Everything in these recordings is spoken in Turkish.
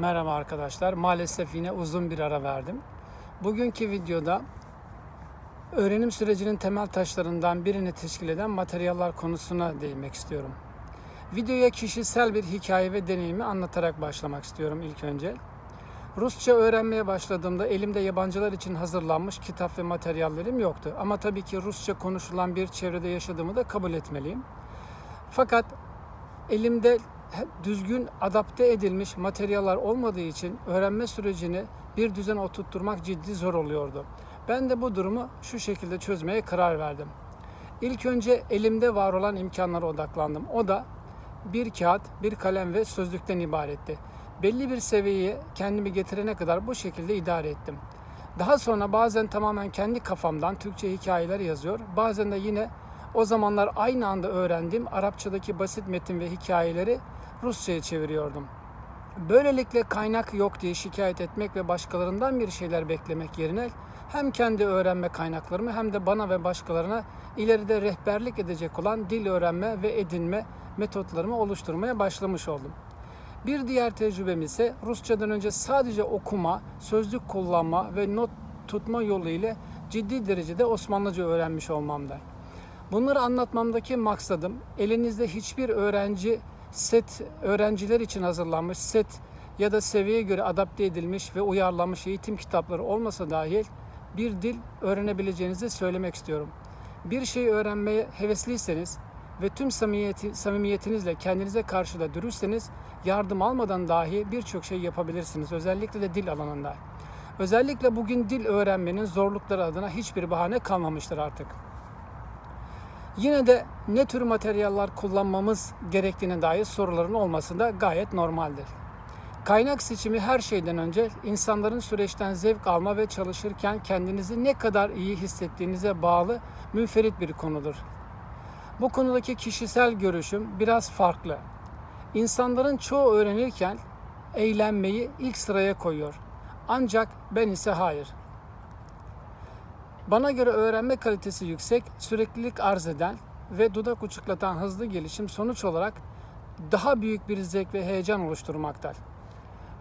Merhaba arkadaşlar. Maalesef yine uzun bir ara verdim. Bugünkü videoda öğrenim sürecinin temel taşlarından birini teşkil eden materyaller konusuna değinmek istiyorum. Videoya kişisel bir hikaye ve deneyimi anlatarak başlamak istiyorum ilk önce. Rusça öğrenmeye başladığımda elimde yabancılar için hazırlanmış kitap ve materyallerim yoktu. Ama tabii ki Rusça konuşulan bir çevrede yaşadığımı da kabul etmeliyim. Fakat elimde düzgün adapte edilmiş materyaller olmadığı için öğrenme sürecini bir düzen oturtturmak ciddi zor oluyordu. Ben de bu durumu şu şekilde çözmeye karar verdim. İlk önce elimde var olan imkanlara odaklandım. O da bir kağıt, bir kalem ve sözlükten ibaretti. Belli bir seviyeye kendimi getirene kadar bu şekilde idare ettim. Daha sonra bazen tamamen kendi kafamdan Türkçe hikayeler yazıyor, bazen de yine o zamanlar aynı anda öğrendiğim Arapçadaki basit metin ve hikayeleri Rusça'ya çeviriyordum. Böylelikle kaynak yok diye şikayet etmek ve başkalarından bir şeyler beklemek yerine hem kendi öğrenme kaynaklarımı hem de bana ve başkalarına ileride rehberlik edecek olan dil öğrenme ve edinme metotlarımı oluşturmaya başlamış oldum. Bir diğer tecrübem ise Rusçadan önce sadece okuma, sözlük kullanma ve not tutma yolu ile ciddi derecede Osmanlıca öğrenmiş olmamda. Bunları anlatmamdaki maksadım elinizde hiçbir öğrenci set öğrenciler için hazırlanmış set ya da seviyeye göre adapte edilmiş ve uyarlanmış eğitim kitapları olmasa dahil bir dil öğrenebileceğinizi söylemek istiyorum. Bir şeyi öğrenmeye hevesliyseniz ve tüm samimiyeti, samimiyetinizle kendinize karşı da dürüstseniz yardım almadan dahi birçok şey yapabilirsiniz. Özellikle de dil alanında. Özellikle bugün dil öğrenmenin zorlukları adına hiçbir bahane kalmamıştır artık. Yine de ne tür materyaller kullanmamız gerektiğine dair soruların olması da gayet normaldir. Kaynak seçimi her şeyden önce insanların süreçten zevk alma ve çalışırken kendinizi ne kadar iyi hissettiğinize bağlı münferit bir konudur. Bu konudaki kişisel görüşüm biraz farklı. İnsanların çoğu öğrenirken eğlenmeyi ilk sıraya koyuyor. Ancak ben ise hayır. Bana göre öğrenme kalitesi yüksek, süreklilik arz eden ve dudak uçuklatan hızlı gelişim sonuç olarak daha büyük bir zevk ve heyecan oluşturmaktadır.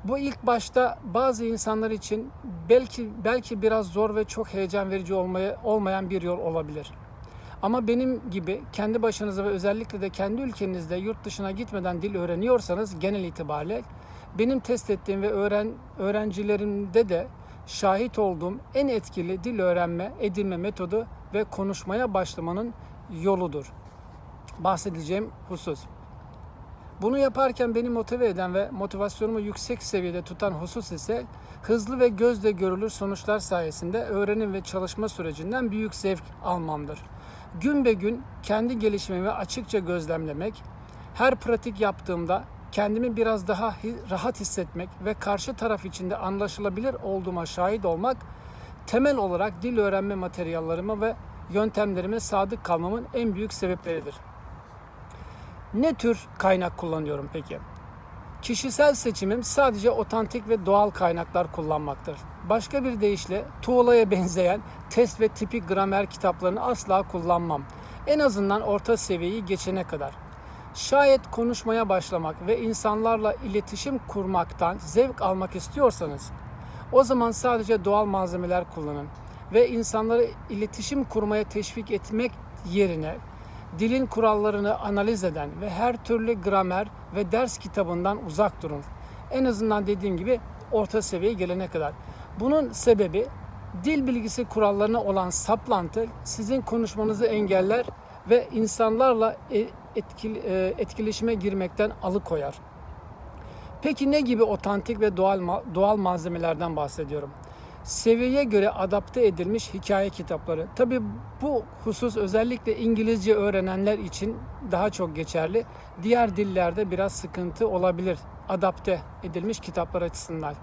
Bu ilk başta bazı insanlar için belki belki biraz zor ve çok heyecan verici olmaya, olmayan bir yol olabilir. Ama benim gibi kendi başınıza ve özellikle de kendi ülkenizde yurt dışına gitmeden dil öğreniyorsanız genel itibariyle benim test ettiğim ve öğren öğrencilerimde de şahit olduğum en etkili dil öğrenme, edinme metodu ve konuşmaya başlamanın yoludur. Bahsedeceğim husus. Bunu yaparken beni motive eden ve motivasyonumu yüksek seviyede tutan husus ise hızlı ve gözle görülür sonuçlar sayesinde öğrenim ve çalışma sürecinden büyük zevk almamdır. Gün be gün kendi gelişimimi açıkça gözlemlemek, her pratik yaptığımda kendimi biraz daha rahat hissetmek ve karşı taraf içinde anlaşılabilir olduğuma şahit olmak temel olarak dil öğrenme materyallerime ve yöntemlerime sadık kalmamın en büyük sebepleridir. Ne tür kaynak kullanıyorum peki? Kişisel seçimim sadece otantik ve doğal kaynaklar kullanmaktır. Başka bir deyişle tuğlaya benzeyen test ve tipik gramer kitaplarını asla kullanmam. En azından orta seviyeyi geçene kadar. Şayet konuşmaya başlamak ve insanlarla iletişim kurmaktan zevk almak istiyorsanız o zaman sadece doğal malzemeler kullanın ve insanları iletişim kurmaya teşvik etmek yerine dilin kurallarını analiz eden ve her türlü gramer ve ders kitabından uzak durun. En azından dediğim gibi orta seviyeye gelene kadar. Bunun sebebi dil bilgisi kurallarına olan saplantı sizin konuşmanızı engeller ve insanlarla e, etkili, e, etkileşime girmekten alıkoyar. Peki ne gibi otantik ve doğal doğal malzemelerden bahsediyorum? Seviyeye göre adapte edilmiş hikaye kitapları. Tabi bu husus özellikle İngilizce öğrenenler için daha çok geçerli. Diğer dillerde biraz sıkıntı olabilir adapte edilmiş kitaplar açısından.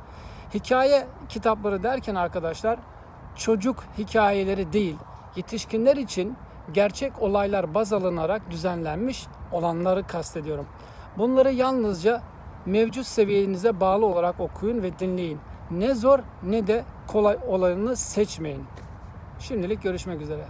Hikaye kitapları derken arkadaşlar çocuk hikayeleri değil, yetişkinler için gerçek olaylar baz alınarak düzenlenmiş olanları kastediyorum. Bunları yalnızca mevcut seviyenize bağlı olarak okuyun ve dinleyin. Ne zor ne de kolay olanını seçmeyin. Şimdilik görüşmek üzere.